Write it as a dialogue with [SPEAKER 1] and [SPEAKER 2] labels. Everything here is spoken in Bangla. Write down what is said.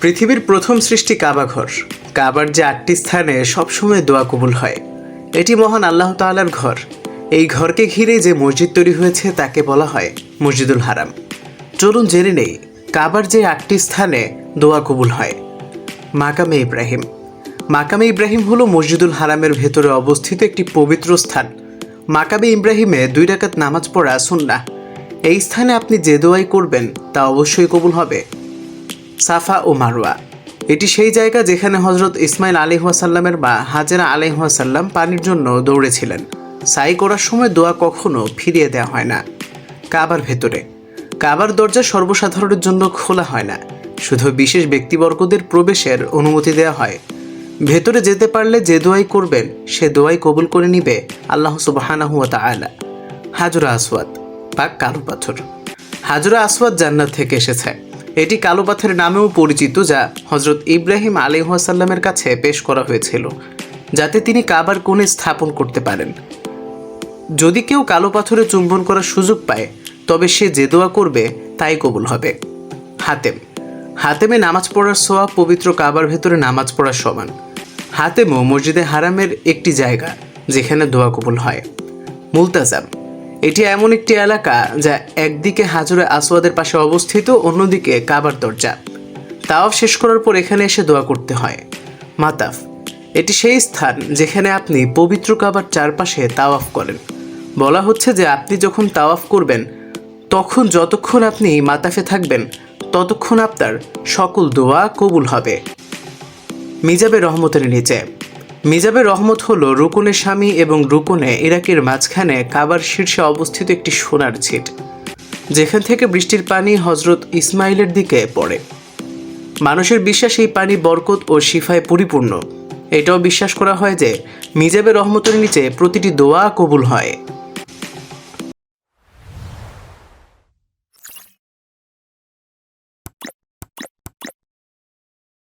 [SPEAKER 1] পৃথিবীর প্রথম সৃষ্টি কাবাঘর কাবার যে আটটি স্থানে সবসময় দোয়া কবুল হয়। এটি মহান আল্লাহ তাআলার ঘর। এই ঘরকে ঘিরে যে মসজিদ তৈরি হয়েছে তাকে বলা হয় মসজিদুল হারাম। চলুন জেনে নেই, কাবার যে আটটি স্থানে দোয়া কবুল হয়। মাকামে ইব্রাহিম। মাকামে ইব্রাহিম হলো মসজিদুল হারামের ভেতরে অবস্থিত একটি পবিত্র স্থান। মাকামে ইব্রাহিমে দুই রাকাত নামাজ পড়া সুন্নাহ। এই স্থানে আপনি যে দোয়াই করবেন তা অবশ্যই কবুল হবে। সাফা ও মারওয়া। এটি সেই জায়গা যেখানে হজরত ইসমাইল আলী আলিহাসাল্লামের বা হাজেরা আলিহাসাল্লাম পানির জন্য দৌড়েছিলেন। সাই করার সময় দোয়া কখনো ফিরিয়ে দেওয়া হয় না। কাবার ভেতরে। কাবার দরজা সর্বসাধারণের জন্য খোলা হয় না। শুধু বিশেষ ব্যক্তিবর্গদের প্রবেশের অনুমতি দেওয়া হয়। ভেতরে যেতে পারলে যে দোয়াই করবেন, সে দোয়াই কবুল করে নিবে আল্লাহ সুবাহানাহু তাআলা। হাজরা আসওয়াদ বা কালো পাথর। হাজরা আসওয়াদ জান্নাত থেকে এসেছে। এটি কালো পাথরের নামেও পরিচিত যা হজরত ইব্রাহিম আলিহাসাল্লামের কাছে পেশ করা হয়েছিল, যাতে তিনি কাবার কোণে স্থাপন করতে পারেন। যদি কেউ কালো পাথরে চুম্বন করার সুযোগ পায়, তবে সে যে দোয়া করবে তাই কবুল হবে। হাতেম। হাতেমে নামাজ পড়ার সোয়া পবিত্র কাবার ভেতরে নামাজ পড়ার সমান। হাতেমও মসজিদে হারামের একটি জায়গা, যেখানে দোয়া কবুল হয়। মুলতাজাম। এটি এমন একটি এলাকা যা একদিকে হাজরে আসওয়াদের পাশে অবস্থিত, অন্যদিকে কাবার দরজা। তাওয়াফ শেষ করার পর এখানে এসে দোয়া করতে হয়। মাতাফ, এটি সেই স্থান যেখানে আপনি পবিত্র কাবার চারপাশে তাওয়াফ করেন। বলা হচ্ছে যে আপনি যখন তাওয়াফ করবেন, তখন যতক্ষণ আপনি মাতাফে থাকবেন, ততক্ষণ আপনার সকল দোয়া কবুল হবে। মিজাবে রহমতের নিচে। মিজাবে রহমত হল রুকনে স্বামী এবং রুকনে ইরাকের মাঝখানে কাবার শীর্ষে অবস্থিত একটি সোনার ছিট, যেখান থেকে বৃষ্টির পানি হজরত ইসমাইলের দিকে পড়ে। মানুষের বিশ্বাস এই পানি বরকত ও শিফায় পরিপূর্ণ। এটাও বিশ্বাস করা হয় যে মিজাবে রহমতের নিচে প্রতিটি দোয়া কবুল হয়।